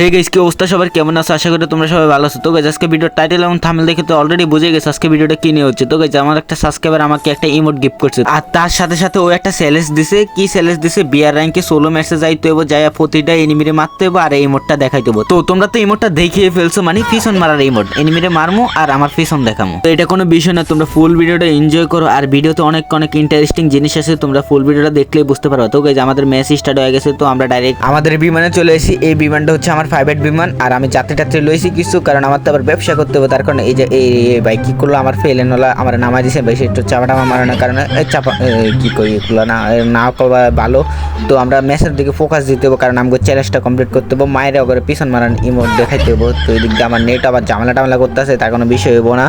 Hey guys কি অবস্থা? সবার কেমন আছে? আশা করি তোমরা সবাই ভালো আছো। তো গাইস আজকে ভিডিওর টাইটেল এবং থাম্বনেল দেখে তো অলরেডি বুঝে গেছো আজকে ভিডিওটা কি নিয়ে হচ্ছে। তো গাইস আমার একটা সাবস্ক্রাইবার আমাকে একটা ইমোট গিফট করছে। আর তার সাথে সাথে ও একটা সেলেস দিছে। কি সেলেস দিছে? বিয়ার র্যাঙ্কে সোলো ম্যাচে যাইতে হব যাই প্রতিটা এনিমিরে মারতে হব আর ইমোটটা দেখাইতে হব তো তোমরা তো ইমোটটা দেখিয়ে ফেলছো মানে পিছন মারার ইমোট এনিমিরে মারমু আর আমার পিছন দেখামু। তো এটা কোনো বিষয় না, তোমরা ফুল ভিডিওটা এনজয় করো। আর ভিডিওতে অনেক অনেক ইন্টারেস্টিং জিনিস আছে, তোমরা ফুল ভিডিওটা দেখলেই বুঝতে পারো তো গাইস আমাদের ম্যাচ স্টার্ট হয়ে গেছে, তো আমরা ডাইরেক্ট আমাদের বিমানে চলে এসেছি। এই বিমানটা হচ্ছে আমার প্রাইভেট বিমান আর আমি যাত্রী টাত্রী লইছি কিছু, কারণ আমার তো আবার ব্যবসা করতে হবে, তার কারণে এই যে, এই ভাই কি করল, আমার ফেলেন হলো আমার নামাই দিছে বেশি একটু চাপাটা মারানোর কারণে চাপা কি করি, এগুলো না না করা ভালো। তো আমরা ম্যাচের দিকে ফোকাস দিতে হবে, কারণ আমাকে চ্যালেঞ্জটা কমপ্লিট করতে হবে মায়ের ওপরে পিছন মারান ইমোট দেখাইতে হবে। তো এদিক দিয়ে আমার নেট আবার ঝামেলা টামেলা করতেছে, তার কোনো বিষয় হইব না।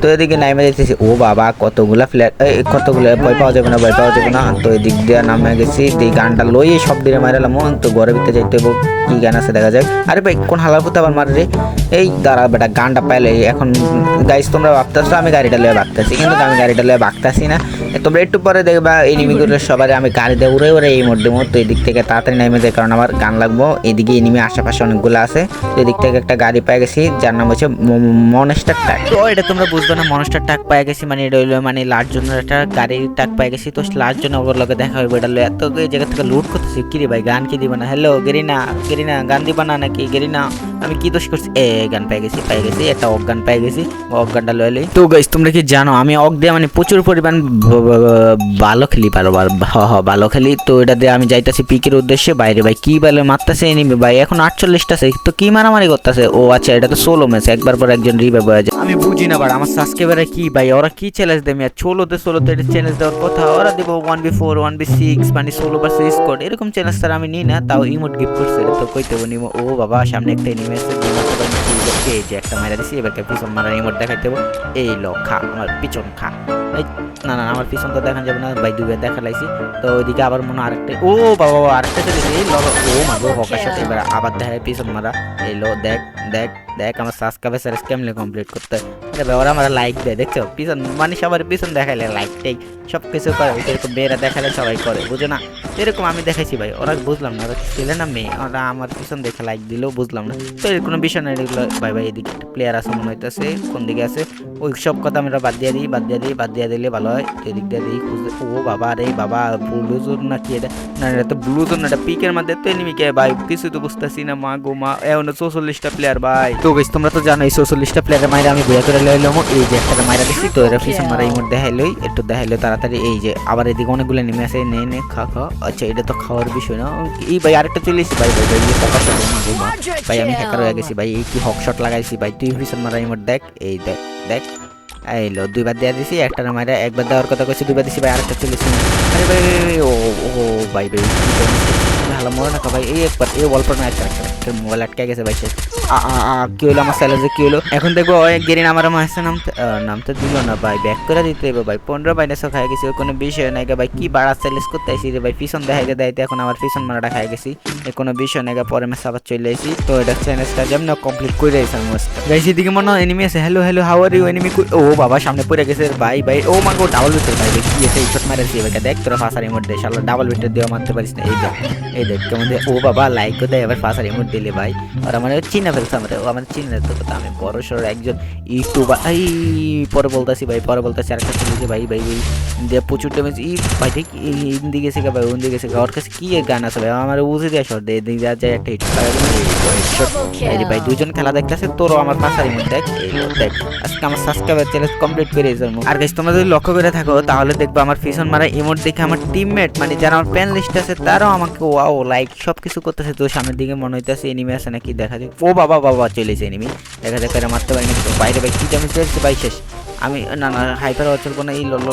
তো এদিকে নামে যেতেছি ও বাবা, কতগুলা ফ্ল্যাট কতগুলো ভয় পাওয়া যাবে না, ভয় পাওয়া যাবে না। তো এদিক দিয়ে নামে গেছি এই গানটা লইয়ে সব দিনে মারালাম তো ঘরের ভিতরে যাইতে হইব কি গান আছে দেখা যাক। আরে ভাই, কোন হালার পুতে আবার মারে রে? এই দাঁড়া বেটা, গানটা পাইলে এখন গাইস তোমরা ভাবতেছো আমি গাড়িটা লয়ে ভাগতেছি, কিন্তু আমি গাড়িটা লয়ে ভাগতেছি না। তোমরা একটু পরে দেখবা এনিমিগুলো সবাই আমি গাড়িতে উড়ে উড়ে এই মধ্যে মতো এদিক থেকে তাড়াতাড়ি নেমে যায়, কারণ আমার গান লাগবো। এদিকে এনিমি আশেপাশে অনেকগুলো আছে। এদিক থেকে একটা গাড়ি পেয়ে গেছি, যার নাম হচ্ছে মনেস্টার টাক তো এটা তোমরা বুঝবে না, মনেস্টার টাক পেয়ে গেছি মানে এটা হইল মানে লাট জন্য একটা গাড়ির টাক পেয়ে গেছি। তো লাট জন্য ওর লগে দেখা হইবে, এটা লয়ে এত জায়গা থেকে লুট করতেছি। কিরে ভাই, গান কি দিবা না? হ্যালো গেরিনা গেরিনা, গান দিবা না? নাকি গেরিনা আমি কি দোষ করছি? এ, গান পেয়ে গেছি পেয়ে গেছি, একটা অক গান পেয়ে গেছি অক গানটা লয়ে তো গাইস তোমরা কি জানো, আমি অক দিয়ে মানে প্রচুর পরিমাণ ভালো খেলি বারবার হ ভালো খেলি। তো এটা দিয়ে আমি যাইতাছি পিকের উদ্দেশ্যে। বাইরে ভাই কি বলে মারতেছে এনিমি ভাই, এখন আটচল্লিশটা আছে। তো কি মারামারি করতেছে? ও আচ্ছা এটা তো সোলো ম্যাচ একবার পর একজন রিভাইভ হয়ে যায়। আমি বুঝি না আমার সাবস্ক্রাইবারে কি ভাই, ওরা কি চ্যালেঞ্জ দেবে আর ছোলোতে সোলোতে এটা চ্যালেঞ্জ দেওয়ার কথা। ওরা দিব one B four one B six মানে ষোলো ভার্সেস স্কোয়াড এরকম চ্যালেঞ্জ তার আমি নিই না, তাও ইমোট গিফট করছে। তো কইতে বলি ও বাবা সামনে একটা এনিমি আছে? এই যে একটা মারা দিছি এবার পিছন মারার ইমোট দেখাইতে হবে এই লো খা আমার পিছন খা। এই না না আমার পিছন তো দেখান যাবে না ভাই দুবার দেখা লাইছি তো ওইদিকে আবার মনে আরেকটা ও বাবা বাবা, আরেকটা চলে এই লো ও মাগো হকার সাথে এবার আবার দেখায় পিছন মারা। এই লো দেখ দেখ। দেখ, আমার সাবস্ক্রাইবার স্যার কেমনে কমপ্লিট করতে বাবা, ওরা আমার লাইক দেয়, দেখছ? পিছন মানে সবার পিছন দেখাইলে লাইকটাই সব কিছু করে এরকম মেয়েরা দেখালে সবাই করে, বুঝো না? এরকম আমি দেখাইছি ভাই, ওরা বুঝলাম না, ওরা ছেলে না মেয়ে? ওরা আমার পিছন দেখে লাইক দিলেও বুঝলাম না। তো এর কোনো বিষয় না এগুলো, ভাই ভাই, এদিকে একটা প্লেয়ার আছে মনে হইতেছে, কোন দিকে আছে? ওই সব কথা আমরা বাদ দিয়ে দিই, বাদ দিয়ে দিই, বাদ দিয়ে দিলে ভালো হয়। এদিক দিয়ে দিই, খুঁজতে, ও বাবা রে, বাবা ব্লু ব্লুজোর না কি এটা? না এটা তো ব্লুজোর না, এটা পিকের মধ্যে, তো এনিমি কে, ভাই, কিছু তো বুঝতেছি না, মা গো, মা এখন চৌচল্লিশটা প্লেয়ার ভাই। তো গাইস তোমরা তো জানো এই চৌচল্লিশটা প্লেয়ারের মাইরা আমি বইয়া করে লইলাম এই যে একটা মাইরা দিছি তো এরা পিছন মারা এই মধ্যে দেখাইলই একটু দেখাইলো তাড়াতাড়ি। এই যে আবার এদিকে অনেকগুলো নেমে আছে নে নে খা খা। আচ্ছা এটা তো খাওয়ার বিষয় না। এই ভাই আরেকটা চলে এসেছি ভাই ভাই ভাই মা। ভাই আমি হ্যাকার হয়ে গেছি ভাই এই কি হক শট লাগাইছি ভাই তুই পিছন মারা এই মধ্যে দেখ এই দেখ দেখ। এই লো দুইবার দেওয়া দিছি একটা মাইরা একবার দেওয়ার কথা কইছি দুইবার দিছি ভাই আরেকটা চলেছি আরে ভাই ভাই, ও ভাই ভাই? ভালো মনে রাখো ভাই, এই একবার, এই অল্প না একটা একটা মোবাইল আটকে গেছে ভাই সে। কি হলো আমার স্যালারি কি হলো? এখন দেখব, ওই গেরিন আমার মাসে নামতে নামতে দিল না ভাই ব্যাক করে দিতে হবে ভাই। পনেরো বাইনাসও খাই গেছি কোনো বিষয় নাই ভাই, কি বাড়া স্যালেস করতে আইসি রে ভাই, পিছন দেখাইতে দেখাইতে এখন আমার পিছন মারাটা খাই গেছি। কোনো বিষয় নাই পরে ম্যাচ আবার চলে আসি তো এটা চ্যালেঞ্জটা যেমন কমপ্লিট করে আইসি অলমোস্ট গাইছি দিকে মনে হয় এনিমি আছে। Hello hello how are you enemy ও বাবা, সামনে পড়ে গেছে ভাই ভাই। ও মা গো ডাবল বিটের ভাই কি এসে এই শট মারাছি ভাই দেখ তোরা ফাঁসার মধ্যে, শালা ডাবল বিটের দেওয়া মারতে পারিস না। এই দেখ। এই দেখ কেমন দে- ও বাবা লাইক দেয় এবার ফাঁসার ইমোট দিলে ভাই। আর আমার চিনা ফেলছে আমরা ও আমার চিনে তো আমি বড় সড়ো একজন ইউটিউবার। এই, পরে বলতেছি ভাই, পরে বলতেছি আরেকটা চলেছে ভাই ভাই ভাই। দিয়ে প্রচুর ড্যামেজ ই ভাই, দেখ ইন দিকে গেছে ভাই ওন দিকে গেছে ওর কাছে কি গান আছে ভাই? আমার বুঝে দেওয়া শর্ট দিয়ে দিয়ে যায়। একটা হিট ভাই দুজন খেলা দেখতেছে, তোরও আমার পাশারি মধ্যে দেখ দেখ আজকে আমার সাবস্ক্রাইবার চ্যালেঞ্জ কমপ্লিট করে দিয়েছে আর গাইস তোমরা যদি লক্ষ্য করে থাকো, তাহলে দেখবে আমার পিছন মারা ইমোট দেখে আমার টিমমেট মানে যারা আমার প্যান লিস্ট আছে, তারাও আমাকে ওয়াও লাইক সব কিছু করতেছে তো সামনের দিকে মনে হইতেছে এনিমি আছে নাকি দেখা যাক। ও বাবা বাবা চলেছে এনিমি দেখা যাক এরা মারতে পারিনি বাইরে, ভাই, কি ড্যামেজ দিয়েছে ভাই, শেষ। আমি, না না হাইপার অচল কোনো এই লল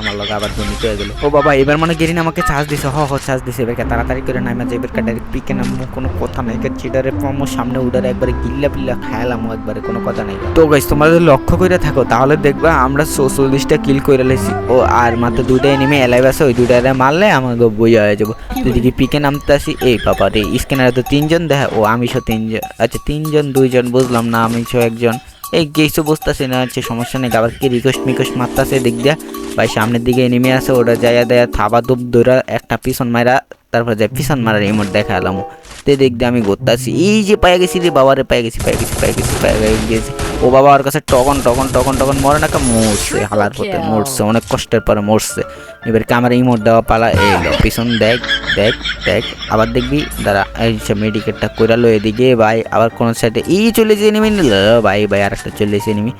আমার আবার দুর্নীত হয়ে গেলো। ও বাবা, এবার মনে গেরিন আমাকে চার্জ দিছে, হ হ, চার্জ দিছে, এবার তাড়াতাড়ি করে নাইমা যাই এবার ডাইরেক্ট পিকে নামবো কোনো কথা নাই চিটারে পামো সামনে উডারে একবারে গিল্লা পিল্লা খায়ালাম একবারে কোনো কথা নাই। তো গাইস যদি লক্ষ্য করে থাকো, তাহলে দেখবা আমরা চল্লিশটা কিল করে লেছি। ও আর মাত্র দুইটা এনিমে এলাইভ আছে, ওই দুইটা মারলে আমাকে বই হয়ে যাব। যদি পিকে নামতে আসি, এই বাবা রে, স্ক্যানারে তো তিনজন দেখা ও আমি সহ তিনজন আচ্ছা তিনজন, দুইজন, বুঝলাম না আমি সহ একজন। এই গেছো বুঝতেছি না হচ্ছে সমস্যা নেই। আবার কি রিকোয়েস্ট মিকোয়েস্ট মারতাছে দিক দিয়া। ভাই সামনের দিকে নেমে আসে ওটা যাইয়া দেয়া থাবা দুপ দৌড়া একটা পিছন মাইরা তারপর যাই পিছন মারার ইমোট দেখালাম তে দেখ দিয়ে আমি ঘুরতেছি এই যে পায়ে গেছি রে বাবারে পায়ে গেছি পায়ে গেছি পায়ে গেছি পায়ে গেছি ও বাবা ওর কাছে টকন টকন টকন টকন মরে না কা মরছে হালার পথে মরছে অনেক কষ্টের পরে মরছে। এবার ক্যামেরা ইমোট দেওয়া পালা এই পিছন দেখ। দেখ দেখ, আবার দেখবি, দাঁড়া, এই সে মেডিকেটটা কইরা লো এদিকে ভাই, আবার কোন সাইডে এই চলে যে নেমে নিল ভাই ভাই আর একটা চলে এসে নেমি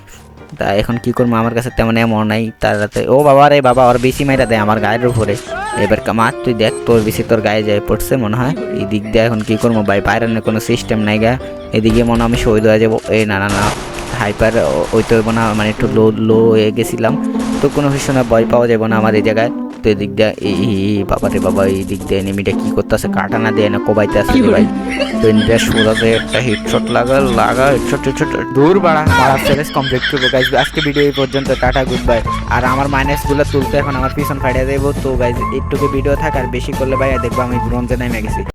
তা এখন কি করব, আমার কাছে তেমন এমন নাই, তার রাতে, ও বাবা রে বাবা ওর বেশি মাইরা দেয় আমার গায়ের উপরে। এবার কামার তুই দেখ, তোর বেশি তোর গায়ে যায় পড়ছে মনে হয়। এই দিক দিয়ে এখন কি করব, ভাই বাইরের কোনো সিস্টেম নাই গা। এদিকে মনে আমি শহীদ হয়ে যাব। এই, না না না হাইপার ওই তো না মানে একটু লো লো হয়ে গেছিলাম। তো কোনো কিছু না ভয় পাওয়া যাবে না আমার এই জায়গায়। তো এদিক দিয়ে এই বাবা রে বাবা, এই দিক দিয়ে নেমিটা কি করতেছে? কাটা না দেয় না কোবাইতে আসে ভাই। তো সোজা সোজাতে একটা হেডশট লাগা লাগা হেডশট হেডশট দূর বাড়া। বাড়া চ্যালেঞ্জ কমপ্লিট করব গাইজ আজকে ভিডিও এই পর্যন্ত, টাটা গুড বাই আর আমার মাইনাস মাইনাসগুলো তুলতে এখন আমার পিছন ফাইডে দেবো তো গাইজ একটুকু ভিডিও থাক, আর বেশি করলে ভাই দেখব আমি ব্রঞ্জে নেমে গেছি।